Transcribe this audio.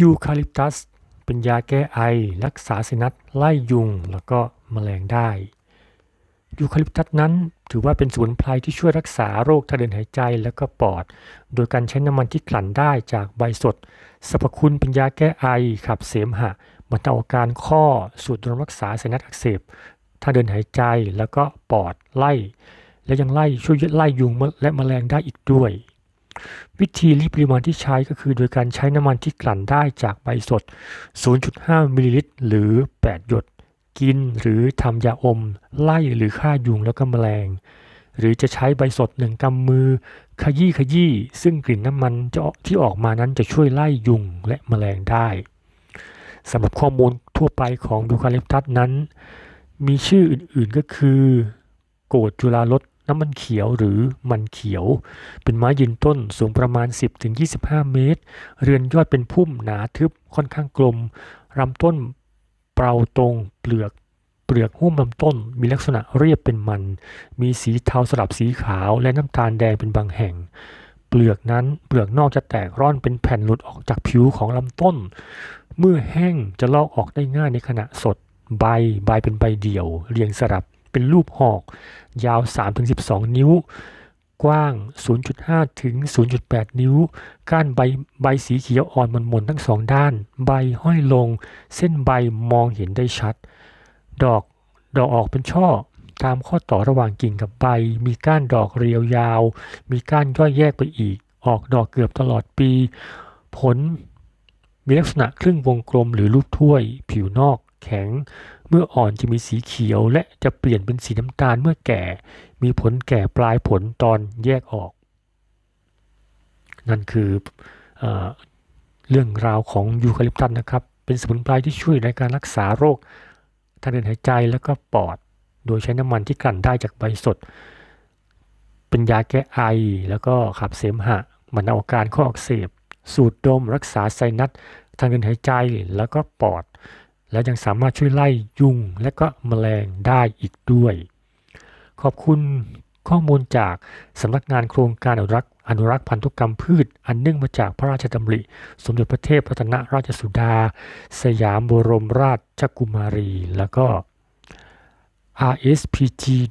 ยูคาลิปตัส เป็นยาแก้ไอ รักษาไซนัสไล่ยุงแล้วก็แมลงได้ยูคาลิปตัสนั้นถือว่าเป็นสมุนไพรที่ช่วยรักษาโรคทางเดินหายใจและก็ปอด โดยการใช้น้ำมันที่กลั่นได้จากใบสดสรรพคุณเป็นยาแก้ไอขับเสมหะบรรเทาอาการข้อสูตรรักษาไซนัสอักเสบทางเดินหายใจแล้วก็ปอดไล่ และยังไล่ช่วยไล่ยุงและแมลงได้อีกด้วย วิธีรีดปริมาณที่ใช้ก็คือโดยการใช้น้ำมันที่กลั่นได้จากใบสด 0.5 มิลลิลิตร หรือ 8 หยด กินหรือทำยาอม ไล่หรือฆ่ายุงแล้วก็แมลง หรือจะใช้ใบสดหนึ่งกำมือ ขยี้ขยี้ซึ่งกลิ่นน้ำมันจะที่ออกมานั้นจะช่วยไล่ยุงและแมลงได้สำหรับข้อมูลทั่วไปของยูคาลิปตัสนั้น มีชื่ออื่นๆก็คือ โกดจุฬารส น้ำมันเขียวหรือมันเขียว เป็นไม้ยืนต้นสูงประมาณ 10-25 เมตร เรือนยอดเป็นพุ่มหนาทึบค่อนข้างกลมลำต้นเปราตรงเปลือกเปลือกหุ้มลำต้นมีลักษณะเรียบเป็นมัน มีสีเทาสลับสีขาวและน้ำตาลแดงเป็นบางแห่ง เปลือกนั้นเปลือกนอกจะแตกร่อนเป็นแผ่นหลุดออกจากผิวของลำต้น เมื่อแห้งจะลอกออกได้ง่ายในขณะสด ใบใบเป็นใบเดี่ยว เรียงสลับ เป็นรูปหอก ยาว 3-12 นิ้ว กว้าง 0.5 ถึง 0.8 นิ้ว ก้านใบใบสีเขียวอ่อนมนๆทั้งสองด้าน ใบห้อยลง เส้นใบมองเห็นได้ชัด ดอกดอกออกเป็นช่อตามข้อต่อระหว่างกิ่งกับใบ มีก้านดอกเรียวยาว มีก้านย่อยแยกไปอีก ออกดอกเกือบตลอดปี ผลมีลักษณะครึ่งวงกลมหรือรูปถ้วย ผิวนอกแข็ง เมื่ออ่อนจะมีสีเขียวและจะเปลี่ยนเป็นสีน้ำตาลเมื่อแก่ มีผลแก่ปลายผลตอนแยกออก นั่นคือเอเรื่องราวของยูคาลิปตัสนะครับ เป็นสมุนไพรที่ช่วยในการรักษาโรคทางเดินหายใจแล้วก็ปอด โดยใช้น้ำมันที่กลั่นได้จากใบสด เป็นยาแก้ไอแล้วก็ขับเสมหะบรรเทาอาการข้ออักเสบ สูดดม รักษาไซนัสทางเดินหายใจแล้วก็ปอด และยังสามารถช่วยไล่ยุงและก็แมลงได้อีกด้วย ขอบคุณข้อมูลจากสำนักงานโครงการอนุรักษ์อนุรักษ์พันธุกรรมพืช อันเนื่องมาจากพระราชดำริ สมเด็จพระเทพรัตนราชสุดา สยามบรมราชกุมารี แล้วก็ rspg.or.th